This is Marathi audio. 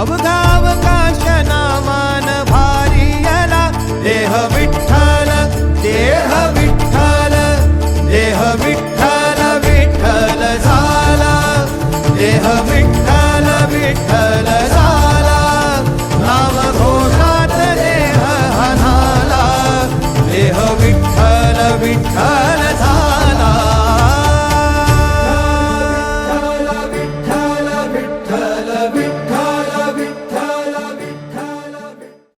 अवघाव नामान मान भारियला देह विठ्ठल देह विठ्ठल देह विठ्ठल विठ्ठल झाला देह विठ्ठल विठ्ठल